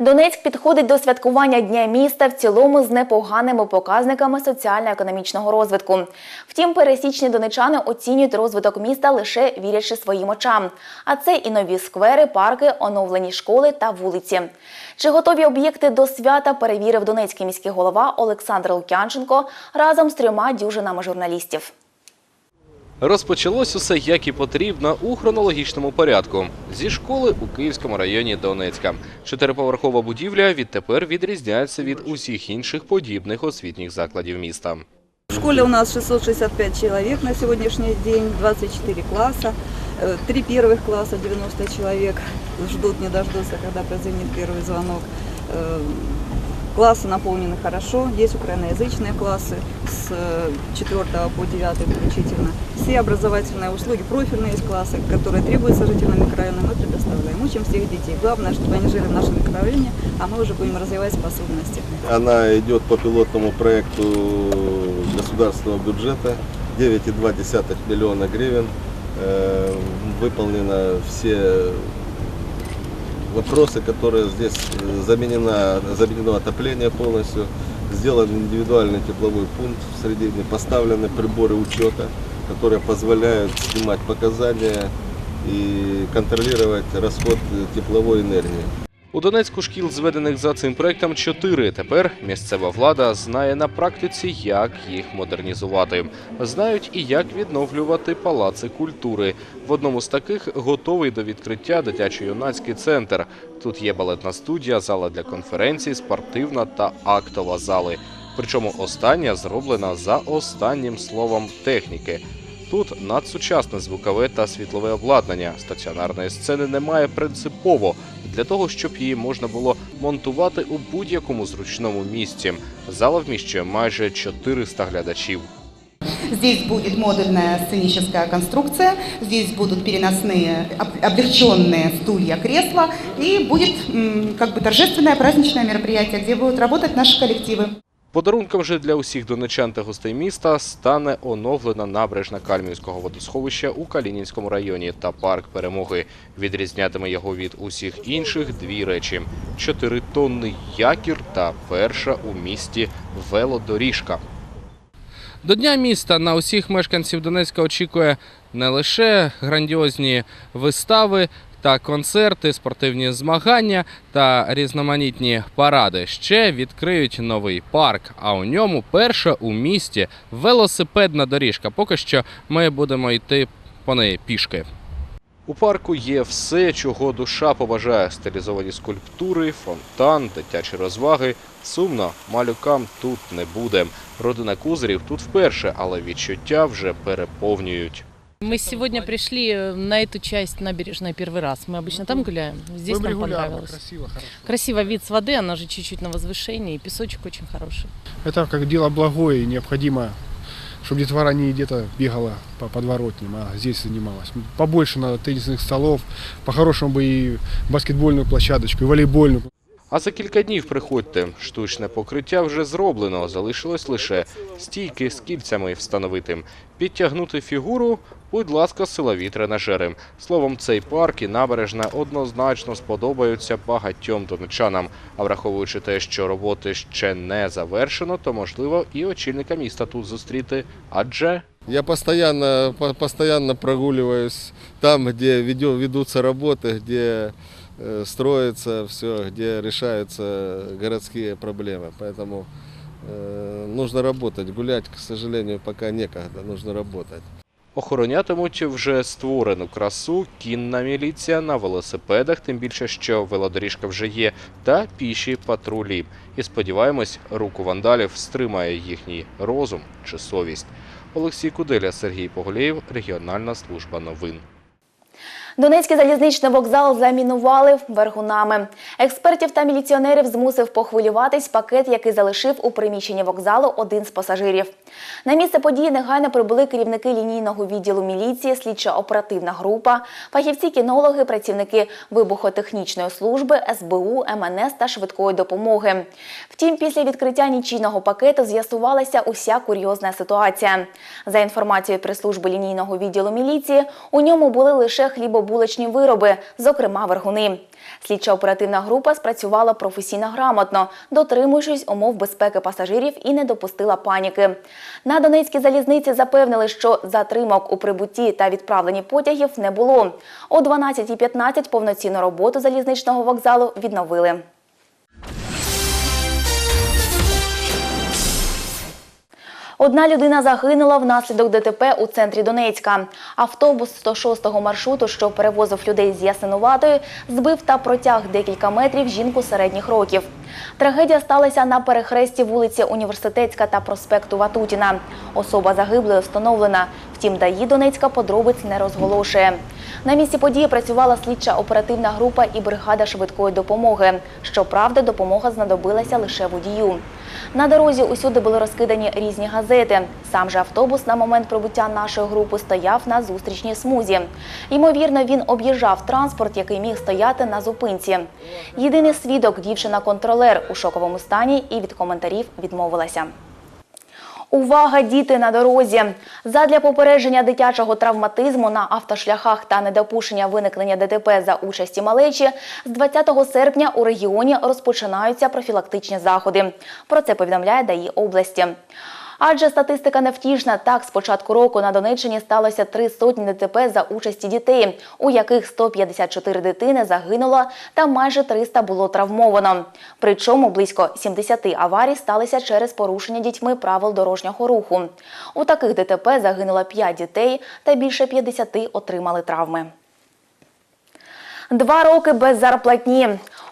Донецьк підходить до святкування Дня міста в цілому з непоганими показниками соціально-економічного розвитку. Втім, пересічні донечани оцінюють розвиток міста лише вірячи своїм очам. А це і нові сквери, парки, оновлені школи та вулиці. Чи готові об'єкти до свята перевірив донецький міський голова Олександр Лук'янченко разом з трьома дюжинами журналістів. Розпочалось усе як і потрібно у хронологічному порядку зі школи у Київському районі Донецька. Чотириповерхова будівля відтепер відрізняється від усіх інших подібних освітніх закладів міста. В школе у нас 665 человек на сегодняшний день, 24 класса, э, три первых класса, 90 человек ждут, не дождутся, когда прозвенит первый звонок. Э, Классы наполнены хорошо, есть украиноязычные классы с 4 по 9 включительно. Все образовательные услуги, профильные есть классы, которые требуются жителям микрорайона, мы предоставляем. Учим всех детей. Главное, чтобы они жили в нашем микрорайоне, а мы уже будем развивать способности. Она идет по пилотному проекту государственного бюджета 9,2 миллиона гривен. Э, Выполнено все вопросы, которые здесь э, заменено, заменено отопление полностью, сделан индивидуальный тепловой пункт в середине, поставлены приборы учета, которые позволяют снимать показания и контролировать расход тепловой энергии. У Донецьку шкіл, зведених за цим проектом, чотири. Тепер місцева влада знає на практиці, як їх модернізувати. Знають і як відновлювати палаци культури. В одному з таких готовий до відкриття дитячо-юнацький центр. Тут є балетна студія, зала для конференцій, спортивна та актова зали. Причому остання зроблена за останнім словом техніки. Тут надсучасне звукове та світлове обладнання. Стаціонарної сцени немає принципово для того, щоб її можна було монтувати у будь-якому зручному місці. Зала вміщує майже 400 глядачів. Здесь будет модульная сценическая конструкция, здесь будут переносные, об- облегченные стулья, кресла, и будет м, как бы торжественное праздничное мероприятие, где будут работать наши коллективы. Подарунком же для усіх донечан та гостей міста стане оновлена набережна Кальмівського водосховища у Калінінському районі та парк перемоги. Відрізнятиме його від усіх інших дві речі: чотиритонний якір та перша у місті велодоріжка. До Дня міста на усіх мешканців Донецька очікує не лише грандіозні вистави та концерти, спортивні змагання та різноманітні паради. Ще відкриють новий парк, а у ньому перша у місті велосипедна доріжка. Поки що ми будемо йти по неї пішки. У парку є все, чого душа побажає: стилізовані скульптури, фонтан, дитячі розваги. Сумно, малюкам тут не буде. Родина Кузарів тут вперше, але відчуття вже переповнюють. Мы сегодня пришли э, на эту часть набережной первый раз. Мы обычно там гуляем. Здесь нам понравилось. красиво, хорошо. Красиво вид с воды, она же чуть-чуть на возвышении, и песочек очень хороший. Это как дело благое и необходимо, чтобы детвора не где-то бегала по подворотням, а здесь занималась. Побольше надо теннисных столов, по-хорошему бы и баскетбольную площадочку, и волейбольную. А за кілька днів приходьте. Штучне покриття вже зроблено. Залишилось лише стійки з кільцями встановити. Підтягнути фігуру, будь ласка, силові тренажери. Словом, цей парк і набережна однозначно сподобаються багатьом донечанам. А враховуючи те, що роботи ще не завершено, то можливо і очільника міста тут зустріти. Адже Я постоянно, по- постоянно прогуливаюсь там, где ведё- ведутся работы, где э, строится все, где решаются городские проблемы. Поэтому э, нужно работать. Гулять, к сожалению, пока некогда. Нужно работать. Охоронятимуть вже створену красу кінна міліція на велосипедах, тим більше, що велодоріжка вже є, та піші патрулі. І сподіваємось, руку вандалів стримає їхній розум чи совість. Олексій Куделя, Сергій Поголєєв, Регіональна служба новин. Донецький залізничний вокзал замінували вергунами. Експертів та міліціонерів змусив похвилюватись пакет, який залишив у приміщенні вокзалу один з пасажирів. На місце події негайно прибули керівники лінійного відділу міліції, слідчо-оперативна група, фахівці-кінологи, працівники вибухотехнічної служби, СБУ, МНС та швидкої допомоги. Втім, після відкриття нічийного пакету з'ясувалася уся курйозна ситуація. За інформацією прес-служби лінійного відділу міліції, у ньому були лише хлібобулочні вироби, зокрема вергуни. Слідча оперативна група спрацювала професійно грамотно, дотримуючись умов безпеки пасажирів і не допустила паніки. На Донецькій залізниці запевнили, що затримок у прибутті та відправленні потягів не було. О 12.15 повноцінну роботу залізничного вокзалу відновили. Одна людина загинула внаслідок ДТП у центрі Донецька. Автобус 106-го маршруту, що перевозив людей з Ясинуватої, збив та протяг декілька метрів жінку середніх років. Трагедія сталася на перехресті вулиці Університетська та проспекту Ватутіна. Особа загиблої встановлена. Втім, ДАІ Донецька подробиць не розголошує. На місці події працювала слідча оперативна група і бригада швидкої допомоги. Щоправда, допомога знадобилася лише водію. На дорозі усюди були розкидані різні газети. Сам же автобус на момент прибуття нашої групи стояв на зустрічній смузі. Ймовірно, він об'їжджав транспорт, який міг стояти на зупинці. Єдиний свідок, дівчина-контролер у шоковому стані і від коментарів відмовилася. Увага, діти на дорозі! Задля попередження дитячого травматизму на автошляхах та недопущення виникнення ДТП за участі малечі з 20 серпня у регіоні розпочинаються профілактичні заходи. Про це повідомляє ДАІ області. Адже статистика невтішна. Так, з початку року на Донеччині сталося три сотні ДТП за участі дітей, у яких 154 дитини загинуло та майже 300 було травмовано. Причому близько 70 аварій сталися через порушення дітьми правил дорожнього руху. У таких ДТП загинуло 5 дітей та більше 50 отримали травми. Два роки без зарплатні.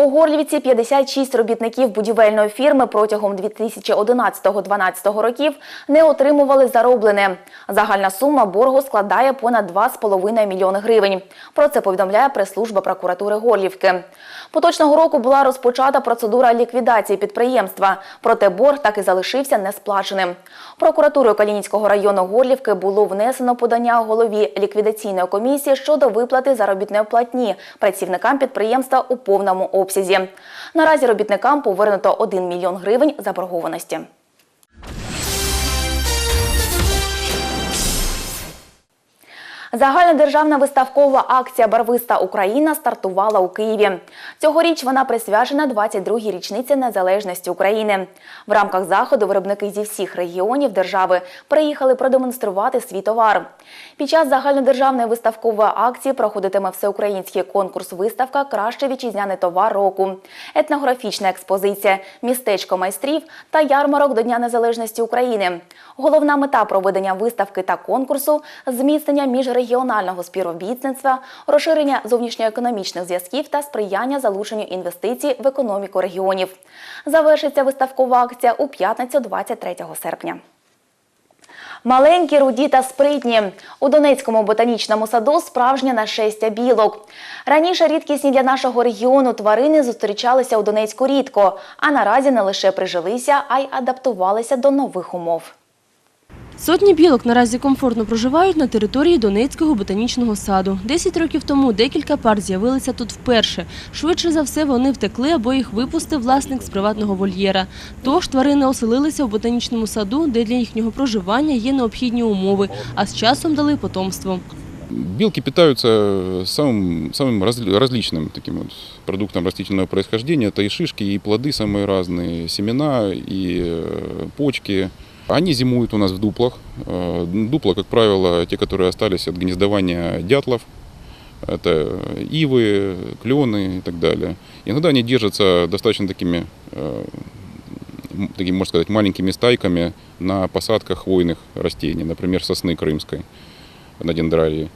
У Горлівці 56 робітників будівельної фірми протягом 2011-2012 років не отримували зароблене. Загальна сума боргу складає понад 2,5 мільйони гривень. Про це повідомляє прес-служба прокуратури Горлівки. Поточного року була розпочата процедура ліквідації підприємства, проте борг так і залишився несплаченим. Прокуратурою Калінінського району Горлівки було внесено подання голові ліквідаційної комісії щодо виплати заробітної платні працівникам підприємства у повному обсязі. Наразі робітникам повернуто 1 мільйон гривень заборгованості. Загальнодержавна виставкова акція Барвиста Україна стартувала у Києві. Цьогоріч вона присвячена 22-й річниці незалежності України. В рамках заходу виробники зі всіх регіонів держави приїхали продемонструвати свій товар. Під час загальнодержавної виставкової акції проходитиме всеукраїнський конкурс виставка Краще вітчизняний товар року, етнографічна експозиція, містечко майстрів та ярмарок до Дня Незалежності України. Головна мета проведення виставки та конкурсу зміцнення міжрегіонального співробітництва, розширення зовнішньоекономічних зв'язків та сприяння залученню інвестицій в економіку регіонів. Завершиться виставкова акція у п'ятницю 23 серпня. Маленькі, руді та спритні. У Донецькому ботанічному саду справжнє нашестя білок. Раніше рідкісні для нашого регіону тварини зустрічалися у Донецьку рідко, а наразі не лише прижилися, а й адаптувалися до нових умов. Сотні білок наразі комфортно проживають на території Донецького ботанічного саду. Десять років тому декілька пар з'явилися тут вперше. Швидше за все вони втекли або їх випустив власник з приватного вольєра. Тож тварини оселилися в ботанічному саду, де для їхнього проживання є необхідні умови, а з часом дали потомство. Белки питаются самым, самым разли- различным таким вот продуктом растительного происхождения. Это и шишки, и плоды самые разные, семена, и э, почки. Они зимуют у нас в дуплах. Э, Дупла, как правило, те, которые остались от гнездования дятлов. Это ивы, клены и так далее. Иногда они держатся достаточно такими, э, м- такими, можно сказать, маленькими стайками на посадках хвойных растений, например, сосны крымской на дендрарии.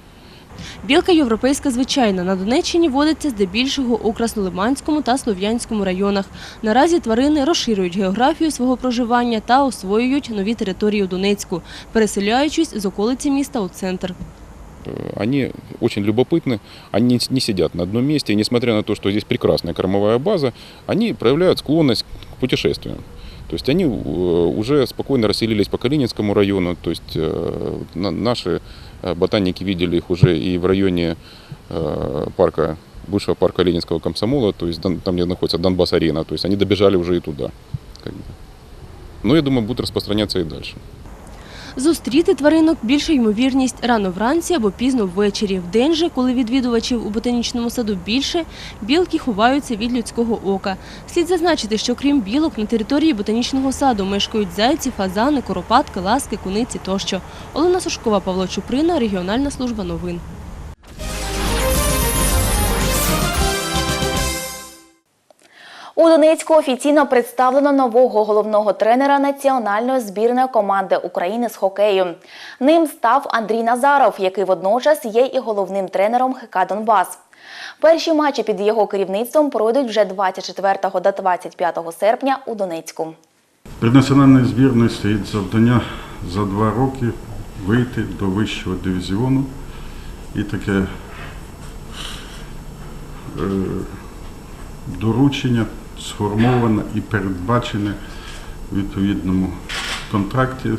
Білка європейська звичайна на Донеччині водиться здебільшого у Краснолиманському та Слов'янському районах. Наразі тварини розширюють географію свого проживання та освоюють нові території у Донецьку, переселяючись з околиці міста у центр. Э, Они очень любопытны, они не- не сидят на одном месте, и несмотря на то, что здесь прекрасная кормовая база, они проявляют склонность к путешествиям. То есть они э, уже спокойно расселились по Калининскому району, то есть э, на- наши э, ботаники видели их уже и в районе э, парка, бывшего парка Ленинского комсомола, то есть дон- там, где находится Донбасс-арена, то есть они добежали уже и туда. как бы. Но я думаю, будут распространяться и дальше. Зустріти тваринок більша ймовірність рано вранці або пізно ввечері. Вдень же, коли відвідувачів у ботанічному саду більше, білки ховаються від людського ока. Слід зазначити, що крім білок на території ботанічного саду мешкають зайці, фазани, коропатки, ласки, куниці тощо. Олена Сушкова, Павло Чуприна, регіональна служба новин. У Донецьку офіційно представлено нового головного тренера національної збірної команди України з хокею. Ним став Андрій Назаров, який водночас є і головним тренером ХК Донбас. Перші матчі під його керівництвом пройдуть вже 24 та 25 серпня у Донецьку. Перед національною збірною стоїть завдання за два роки вийти до вищого дивізіону і таке е, доручення сформоване і передбачене в відповідному контракті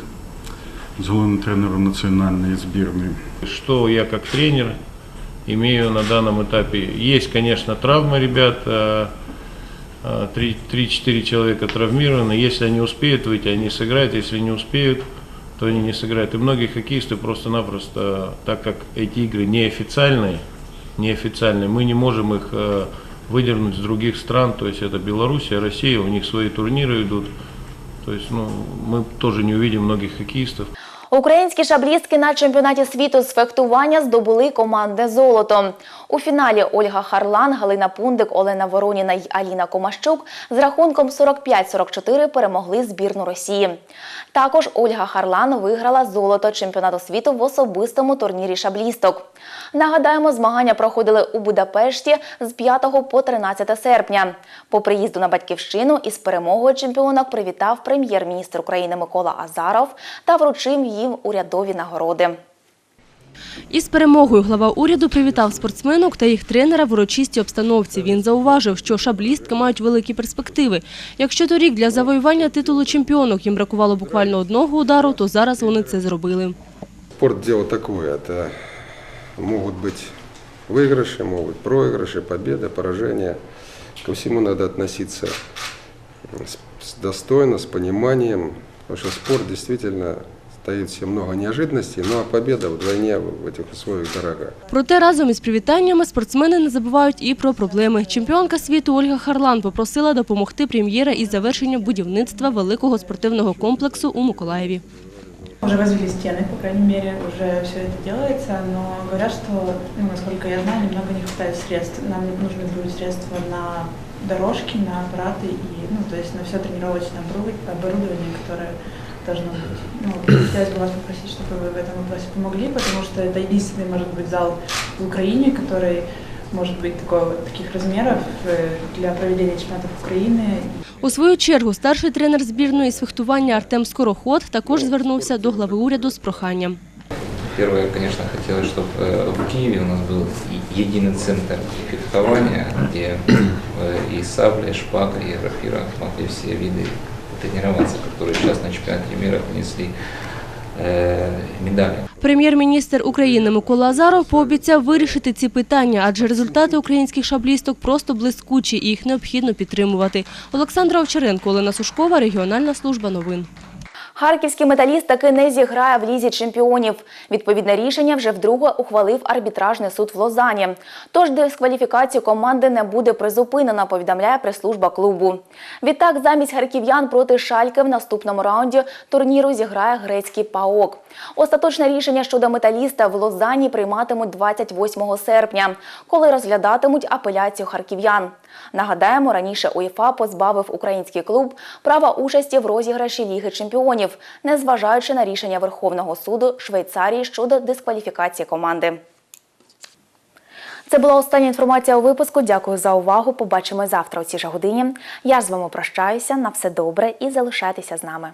з головним тренером національної збірної. Что я как тренер имею на данном этапе? Есть, конечно, травмы ребят. э, э, три- 3-4 человека травмированы. Если они успеют выйти, они сыграют. Если не успеют, то они не сыграют. И многие хоккеисты просто-напросто, так как эти игры неофициальные, неофициальные, мы не можем их э, выдернуть с других стран. То есть это Белоруссия, Россия, у них свои турниры идут. То есть ну, мы тоже не увидим многих хоккеистов. Українські шаблістки на чемпіонаті світу з фехтування здобули командне золото. У фіналі Ольга Харлан, Галина Пундик, Олена Вороніна й Аліна Комащук з рахунком 45-44 перемогли збірну Росії. Також Ольга Харлан виграла золото чемпіонату світу в особистому турнірі шаблісток. Нагадаємо, змагання проходили у Будапешті з 5 по 13 серпня. По приїзду на батьківщину із перемогою чемпіонок привітав прем'єр-міністр України Микола Азаров та вручив їм урядові нагороди. Із перемогою глава уряду привітав спортсменок та їх тренера в урочистій обстановці. Він зауважив, що шаблістки мають великі перспективи. Якщо торік для завоювання титулу чемпіонок їм бракувало буквально одного удару, то зараз вони це зробили. Спорт дело такое, это могут быть выигрыши, могут быть проигрыши, победы, поражения. Ко всему надо относиться с, с достойно, с пониманием, потому что спорт действительно стоит все много неожиданностей, ну а победа вдвойне в этих условиях дорога. Проте разом із привітаннями спортсмени не забувають і про проблеми. Чемпіонка світу Ольга Харлан попросила допомогти прем'єра із завершенням будівництва великого спортивного комплексу у Миколаєві. Уже возвели стены, по крайней мере, уже все это делается, но говорят, что, ну, насколько я знаю, немного не хватает средств. Нам нужны будут средства на дорожки, на аппараты и, ну, то есть на все тренировочное обору- оборудование, которое должно быть. Ну, хотелось бы вас попросить, чтобы вы в этом вопросе помогли, потому что это единственный, может быть, зал в Украине, который может быть такого, таких размеров э, для проведения чемпионатов Украины У свою чергу старший тренер збірної з фехтування Артем Скороход також звернувся до глави уряду з проханням. Первое, конечно, хотелось, чтобы в Киеве у нас был и- единый центр фехтования, где э, и сабля, и шпага, и рапира могли все виды тренироваться, которые сейчас на чемпионате мира принесли э, медали. Прем'єр-міністр України Микола Азаров пообіцяв вирішити ці питання, адже результати українських шаблісток просто блискучі і їх необхідно підтримувати. Олександра Овчаренко, Олена Сушкова, регіональна служба новин. Харківський металіст таки не зіграє в лізі чемпіонів. Відповідне рішення вже вдруге ухвалив арбітражний суд в Лозані. Тож дискваліфікацію команди не буде призупинено, повідомляє прес-служба клубу. Відтак, замість харків'ян проти Шальки в наступному раунді турніру зіграє грецький ПАОК. Остаточне рішення щодо металіста в Лозані прийматимуть 28 серпня, коли розглядатимуть апеляцію харків'ян. Нагадаємо, раніше УЄФА позбавив український клуб права участі в розіграші Ліги чемпіонів, незважаючи на рішення Верховного суду Швейцарії щодо дискваліфікації команди. Це була остання інформація у випуску. Дякую за увагу. Побачимо завтра у цій же годині. Я з вами прощаюся. На все добре і залишайтеся з нами.